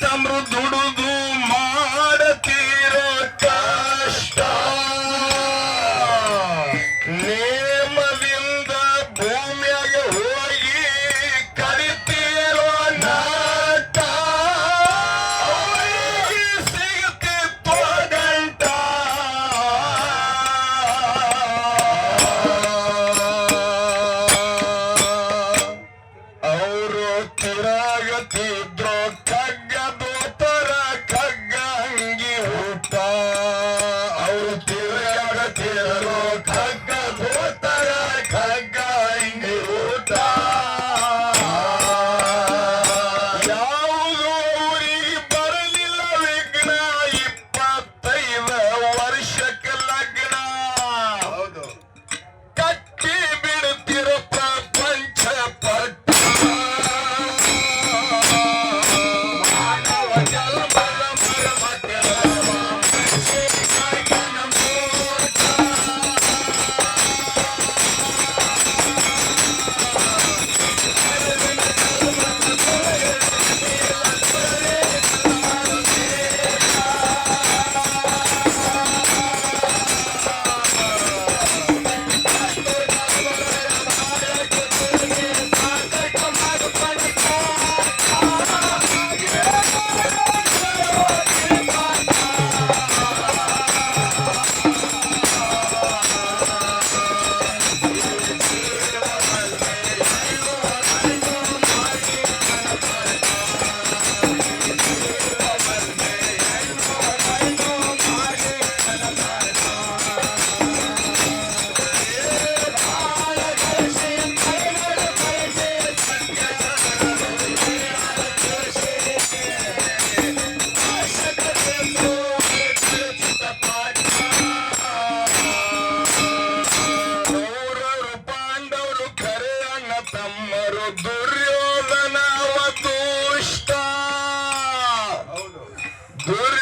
ತಮರು ದುಡುದು ಮಾಡತೀರೋ ಕಷ್ಟ. ನೇಮದಿಂದ ಭೂಮಿಯಾಗ ಹೋಗಿ ಕಲಿತೀರೋ ನಾಟ. ಸಿಗುತ್ತಿತ್ತು ಗಂಟ ಅವರು ತಿರಾಗತಿದ್ರು ಕಣ್ಣ Good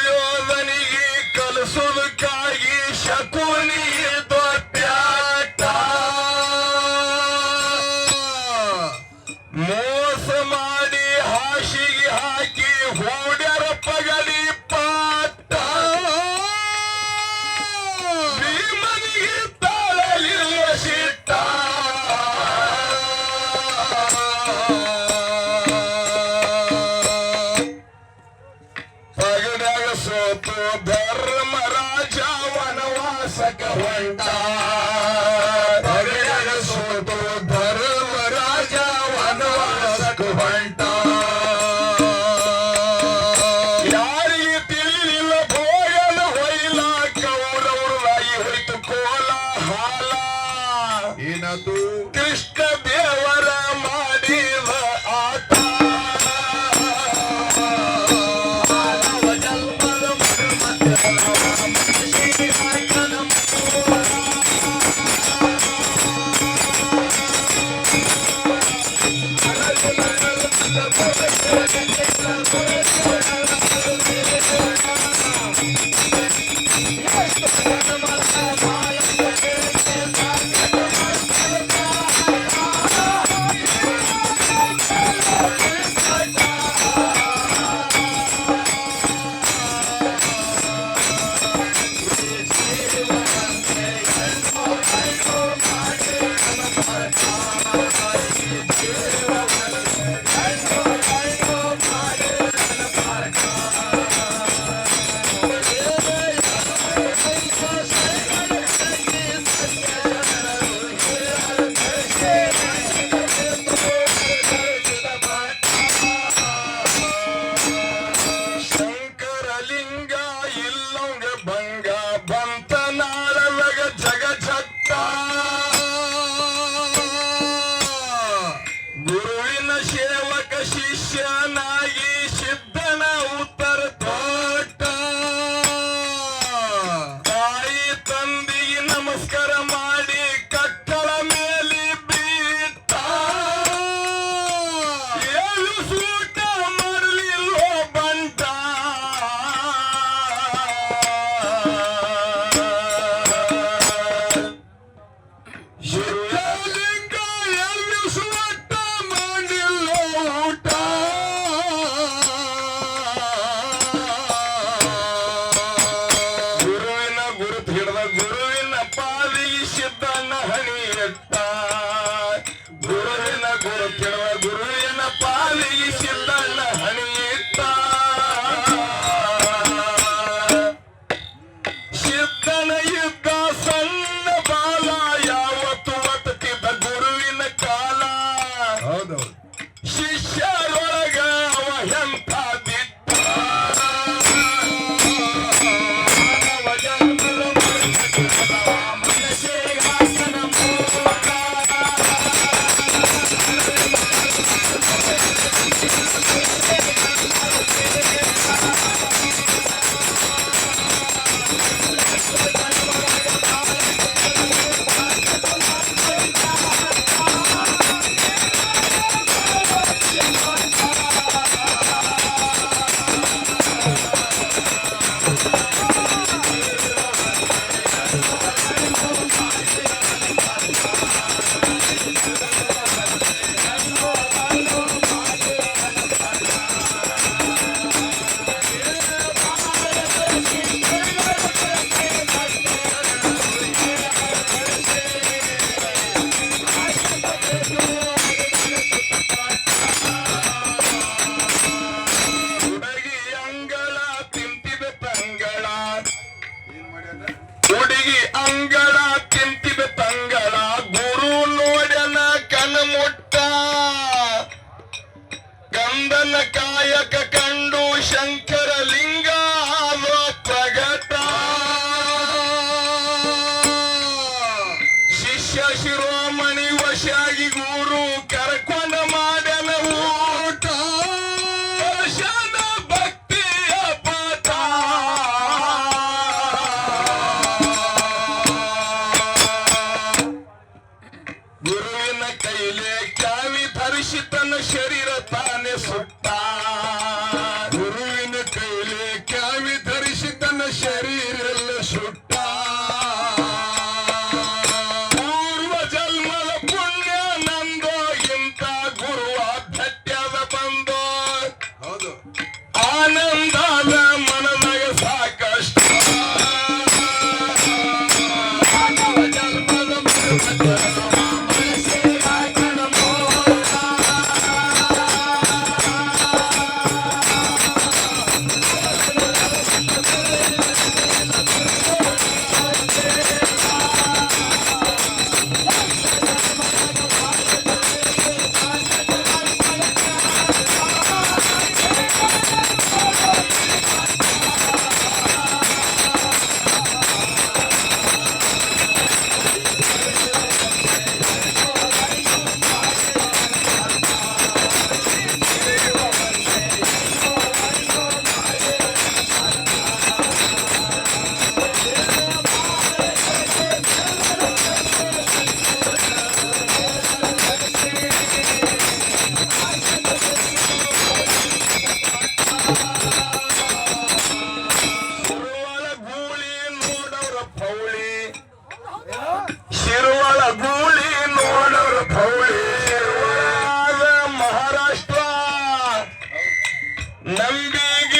எடுத்தார் ಶರೀರಲ್ಲ ಸುಟ್ಟ. ಪೂರ್ವ ಜನ್ಮದ ಪುಣ್ಯ ನಂದೋ ಇಂತ ಗುರುವ ಧಟ್ಯದ ಬಂದೋ. ಹೌದು. ಆನಂದದ ಮನದಾಗ ಸಾಕಷ್ಟ. ಜನ್ಮದ ನವಿಗಾಗಿ